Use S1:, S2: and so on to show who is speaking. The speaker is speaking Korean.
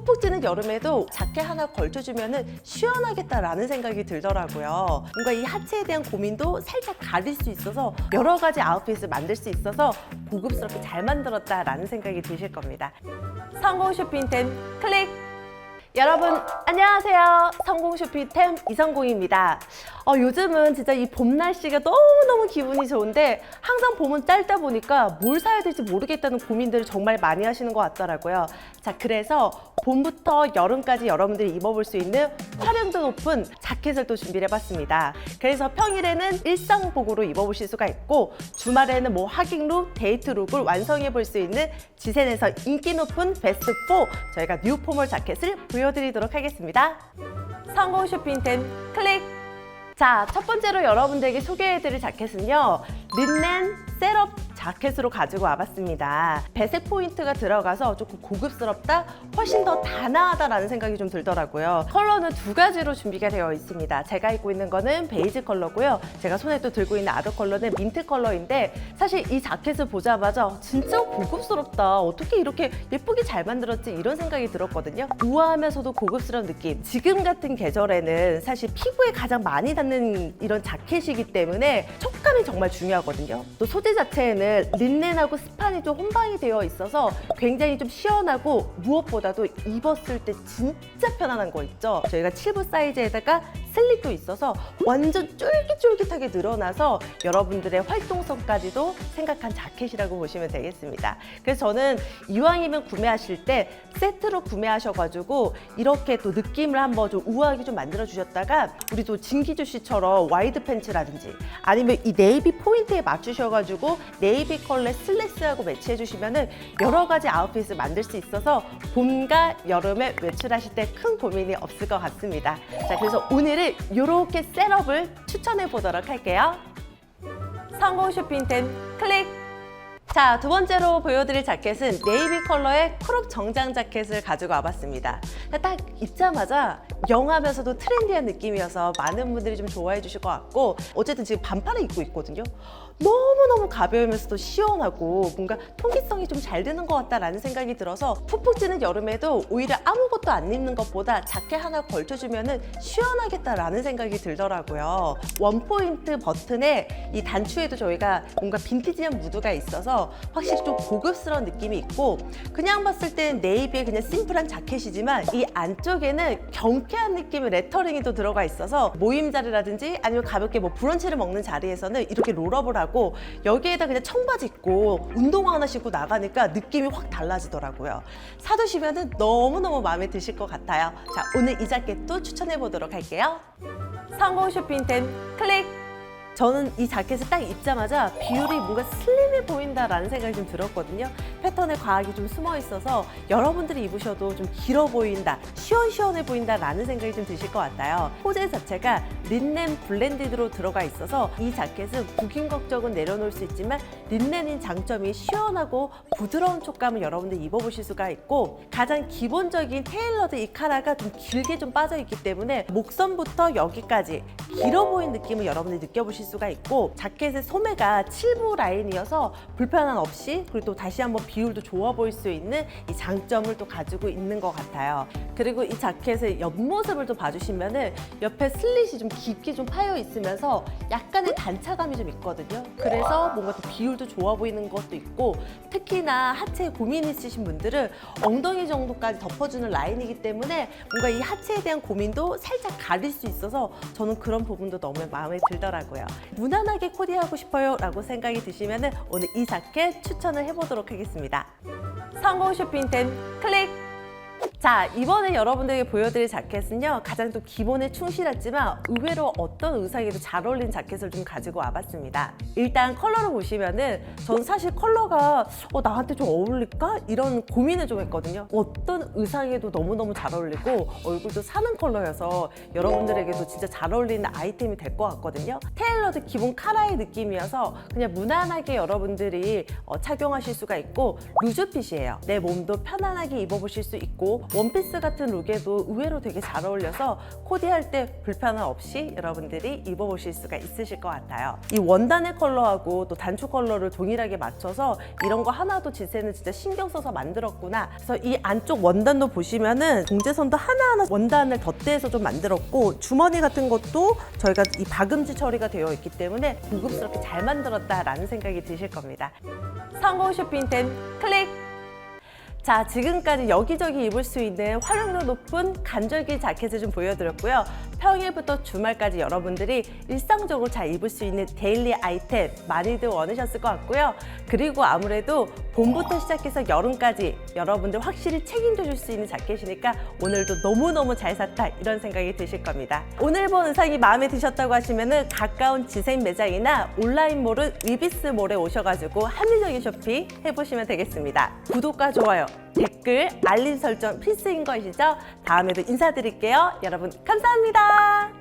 S1: 푹푹 찌는 여름에도 자켓 하나 걸쳐주면 시원하겠다라는 생각이 들더라고요. 뭔가 이 하체에 대한 고민도 살짝 가릴 수 있어서 여러 가지 아웃핏을 만들 수 있어서 고급스럽게 잘 만들었다라는 생각이 드실 겁니다. 성공 쇼핑템 클릭! 여러분 안녕하세요. 성공 쇼핑템 이성공입니다. 어, 요즘은 진짜 이 봄 날씨가 너무너무 기분이 좋은데 항상 봄은 짧다 보니까 뭘 사야 될지 모르겠다는 고민들을 정말 많이 하시는 것 같더라고요. 자 그래서 봄부터 여름까지 여러분들이 입어볼 수 있는 활용도 높은 자켓을 또 준비를 해봤습니다. 그래서 평일에는 일상복으로 입어보실 수가 있고 주말에는 뭐 하객룩, 데이트룩을 완성해 볼 수 있는 지센에서 인기 높은 베스트 4 저희가 뉴 포멀 자켓을 보여드리도록 하겠습니다. 성공 쇼핑템 클릭! 자, 첫 번째로 여러분들에게 소개해드릴 자켓은요. 린넨 셋업 자켓으로 가지고 와봤습니다. 배색 포인트가 들어가서 조금 고급스럽다, 훨씬 더 단아하다라는 생각이 좀 들더라고요. 컬러는 두 가지로 준비가 되어 있습니다. 제가 입고 있는 거는 베이지 컬러고요. 제가 손에 또 들고 있는 아더 컬러는 민트 컬러인데 사실 이 자켓을 보자마자 진짜 고급스럽다. 어떻게 이렇게 예쁘게 잘 만들었지? 이런 생각이 들었거든요. 우아하면서도 고급스러운 느낌. 지금 같은 계절에는 사실 피부에 가장 많이 닿는 이런 자켓이기 때문에 촉감이 정말 중요하거든요. 또 소재 자체에는 린넨하고 스판이 좀 혼방이 되어 있어서 굉장히 좀 시원하고 무엇보다도 입었을 때 진짜 편안한 거 있죠. 저희가 7부 사이즈에다가 슬립도 있어서 완전 쫄깃쫄깃하게 늘어나서 여러분들의 활동성까지도 생각한 자켓이라고 보시면 되겠습니다. 그래서 저는 이왕이면 구매하실 때 세트로 구매하셔가지고 이렇게 또 느낌을 한번 좀 우아하게 좀 만들어 주셨다가 우리 또 진기주 씨처럼 와이드 팬츠라든지 아니면 이 네이비 포인트에 맞추셔가지고 네이비 컬러의 슬랙스하고 매치해 주시면은 여러 가지 아웃핏을 만들 수 있어서 봄과 여름에 외출하실 때큰 고민이 없을 것 같습니다. 자, 그래서 오늘은 이렇게 셋업을 추천해 보도록 할게요. 성공 쇼핑템 클릭! 자, 두 번째로 보여드릴 자켓은 네이비 컬러의 크롭 정장 자켓을 가지고 와봤습니다. 딱 입자마자 영하면서도 트렌디한 느낌이어서 많은 분들이 좀 좋아해 주실 것 같고 어쨌든 지금 반팔을 입고 있거든요. 너무너무 가벼우면서도 시원하고 뭔가 통기성이 좀잘 드는 것 같다라는 생각이 들어서 푹푹 찌는 여름에도 오히려 아무것도 안 입는 것보다 자켓 하나 걸쳐주면 시원하겠다라는 생각이 들더라고요. 원포인트 버튼에 이 단추에도 저희가 뭔가 빈티지한 무드가 있어서 확실히 좀 고급스러운 느낌이 있고 그냥 봤을 때는 네이비의 그냥 심플한 자켓이지만 이 안쪽에는 경쾌한 느낌의 레터링이 또 들어가 있어서 모임 자리라든지 아니면 가볍게 뭐 브런치를 먹는 자리에서는 이렇게 롤업을 하고 여기에다 그냥 청바지 입고 운동화 하나 신고 나가니까 느낌이 확 달라지더라고요. 사두시면 너무너무 마음에 드실 것 같아요. 자, 오늘 이 자켓도 추천해 보도록 할게요. 성공 쇼핑템 클릭! 저는 이 자켓을 딱 입자마자 비율이 뭔가 슬림해 보인다라는 생각이 좀 들었거든요. 패턴에 과학이 좀 숨어 있어서 여러분들이 입으셔도 좀 길어 보인다, 시원시원해 보인다라는 생각이 좀 드실 것 같아요. 소재 자체가 린넨 블렌디드로 들어가 있어서 이 자켓은 구김 걱정은 내려놓을 수 있지만 린넨인 장점이 시원하고 부드러운 촉감을 여러분들 입어보실 수가 있고 가장 기본적인 테일러드 이 카라가 좀 길게 좀 빠져 있기 때문에 목선부터 여기까지 길어 보이는 느낌을 여러분들이 느껴보실 수가 있고 자켓의 소매가 7부 라인이어서 불편함 없이 그리고 또 다시 한번 비율도 좋아 보일 수 있는 이 장점을 또 가지고 있는 것 같아요. 그리고 이 자켓의 옆모습을 또 봐주시면은 옆에 슬릿이 좀 깊게 좀 파여 있으면서 약간의 단차감이 좀 있거든요. 그래서 뭔가 또 비율도 좋아 보이는 것도 있고 특히나 하체에 고민 있으신 분들은 엉덩이 정도까지 덮어주는 라인이기 때문에 뭔가 이 하체에 대한 고민도 살짝 가릴 수 있어서 저는 그런 부분도 너무 마음에 들더라고요. 무난하게 코디하고 싶어요 라고 생각이 드시면 오늘 이 자켓 추천을 해보도록 하겠습니다. 성공 쇼핑템 클릭! 자, 이번에 여러분들에게 보여드릴 자켓은요, 가장 또 기본에 충실했지만 의외로 어떤 의상에도 잘 어울리는 자켓을 좀 가지고 와봤습니다. 일단 컬러를 보시면은 전 사실 컬러가 어, 나한테 좀 어울릴까? 이런 고민을 좀 했거든요. 어떤 의상에도 너무너무 잘 어울리고 얼굴도 사는 컬러여서 여러분들에게도 진짜 잘 어울리는 아이템이 될 것 같거든요. 테일러드 기본 카라의 느낌이어서 그냥 무난하게 여러분들이 어, 착용하실 수가 있고 루즈핏이에요. 내 몸도 편안하게 입어보실 수 있고 원피스 같은 룩에도 의외로 되게 잘 어울려서 코디할 때 불편함 없이 여러분들이 입어보실 수가 있으실 것 같아요. 이 원단의 컬러하고 또 단추 컬러를 동일하게 맞춰서 이런 거 하나도 지세는 진짜 신경 써서 만들었구나. 그래서 이 안쪽 원단도 보시면은 동제선도 하나하나 원단을 덧대해서 좀 만들었고 주머니 같은 것도 저희가 이 박음질 처리가 되어 있기 때문에 고급스럽게 잘 만들었다라는 생각이 드실 겁니다. 성공 쇼핑템 클릭! 자, 지금까지 여기저기 입을 수 있는 활용도 높은 간절기 자켓을 좀 보여드렸고요. 평일부터 주말까지 여러분들이 일상적으로 잘 입을 수 있는 데일리 아이템 많이들 원하셨을 것 같고요. 그리고 아무래도 봄부터 시작해서 여름까지 여러분들 확실히 책임져 줄 수 있는 자켓이니까 오늘도 너무너무 잘 샀다 이런 생각이 드실 겁니다. 오늘 본 의상이 마음에 드셨다고 하시면은 가까운 지생 매장이나 온라인 몰은 위비스몰에 오셔가지고 합리적인 쇼핑 해보시면 되겠습니다. 구독과 좋아요, 댓글, 알림 설정 필수인 것이죠. 다음에도 인사드릴게요. 여러분 감사합니다.